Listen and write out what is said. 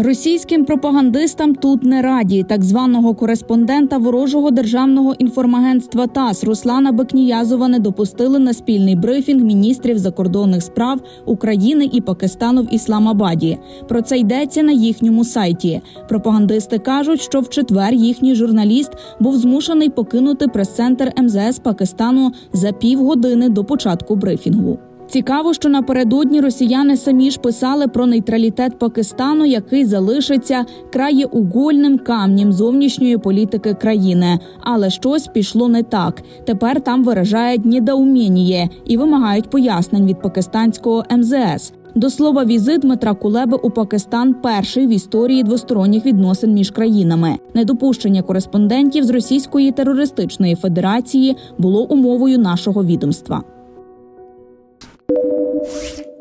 Російським пропагандистам тут не раді. Так званого кореспондента ворожого державного інформагентства ТАСС Руслана Бекніязова не допустили на спільний брифінг міністрів закордонних справ України і Пакистану в Ісламабаді. Про це йдеться на їхньому сайті. Пропагандисти кажуть, що в четвер їхній журналіст був змушений покинути прес-центр МЗС Пакистану за півгодини до початку брифінгу. Цікаво, що напередодні росіяни самі ж писали про нейтралітет Пакистану, який залишиться краєугольним камнем зовнішньої політики країни. Але щось пішло не так. Тепер там виражають недоуміння і вимагають пояснень від пакистанського МЗС. До слова, візит Дмитра Кулеби у Пакистан перший в історії двосторонніх відносин між країнами. Недопущення кореспондентів з Російської терористичної федерації було умовою нашого відомства. you